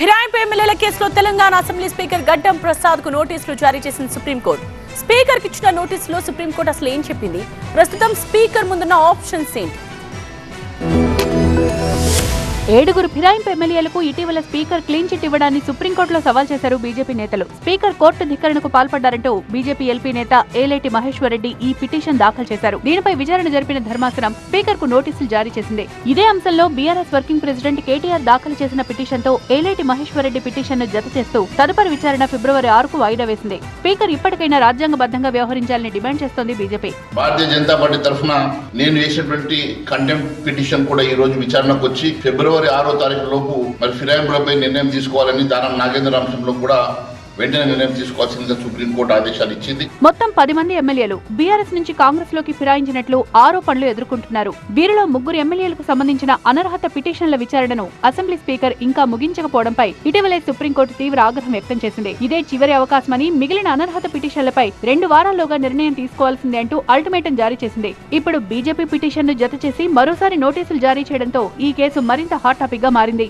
ఫిరాయింపు ఎమ్మెల్యేల కేసులో Telangana assembly speaker గడ్డం ప్రసాద్కు నోటీసులు జారీ చేసిన సుప్రీంకోర్టు. స్పీకర్కి ఇచ్చిన నోటీసులో సుప్రీంకోర్టు అసలు ఏం చెప్పింది? ప్రస్తుతం స్పీకర్ ముందున్న ఆప్షన్స్ ఏంటి? ఏడుగురు ఫిరాయింపు ఎమ్మెల్యేలకు ఇటీవల స్పీకర్ క్లీన్ చిట్ ఇవ్వడాన్ని సుప్రీంకోర్టులో సవాల్ చేశారు బీజేపీ నేతలు. స్పీకర్ కోర్టు ధిక్కరణకు పాల్పడ్డారంటూ బీజేపీ ఎల్పీ నేత ఏలేటి మహేశ్వరరెడ్డి ఈ పిటిషన్ దాఖలు చేశారు. దీనిపై విచారణ జరిపిన ధర్మాసనం స్పీకర్కు నోటీసులు జారీ చేసింది. ఇదే అంశంలో బీఆర్ఎస్ వర్కింగ్ ప్రెసిడెంట్ కేటీఆర్ దాఖలు చేసిన పిటిషన్తో ఏలేటి మహేశ్వరరెడ్డి పిటిషన్ను జత చేస్తూ తదుపరి విచారణ ఫిబ్రవరి ఆరుకు వాయిదా వేసింది. స్పీకర్ ఇప్పటికైనా రాజ్యాంగబద్ధంగా వ్యవహరించాలని డిమాండ్ చేస్తోంది బీజేపీ. భారతీయ జనతా పార్టీ తరఫున నేను వేసినటువంటి కంటెంప్ట్ పిటిషన్ కూడా ఈ రోజు విచారణకు వచ్చి ఫిబ్రవరి ఆరో తారీఖు లోపు మరి ఫిరాయింపులపై నిర్ణయం తీసుకోవాలని దానం నాగేంద్ర అంశంలో కూడా వెంటనే నిర్ణయం తీసుకోవాల్సిందిగా సుప్రీంకోర్టు ఆదేశాలు ఇచ్చింది. మొత్తం పది మంది ఎమ్మెల్యేలు బీఆర్ఎస్ నుంచి కాంగ్రెస్లోకి ఫిరాయించినట్లు ఆరోపణలు ఎదుర్కొంటున్నారు. వీరిలో ముగ్గురు ఎమ్మెల్యేలకు సంబంధించిన అనర్హత పిటిషన్ల విచారణను అసెంబ్లీ స్పీకర్ ఇంకా ముగించకపోవడంపై ఇటీవలే సుప్రీంకోర్టు తీవ్ర ఆగ్రహం వ్యక్తం చేసింది. ఇదే చివరి అవకాశమని మిగిలిన అనర్హత పిటిషన్లపై రెండు వారాల్లోగా నిర్ణయం తీసుకోవాల్సిందే అంటూ అల్టిమేటం జారీ చేసింది. ఇప్పుడు బీజేపీ పిటిషన్ను జత చేసి మరోసారి నోటీసులు జారీ చేయడంతో ఈ కేసు మరింత హాట్ టాపిక్గా మారింది.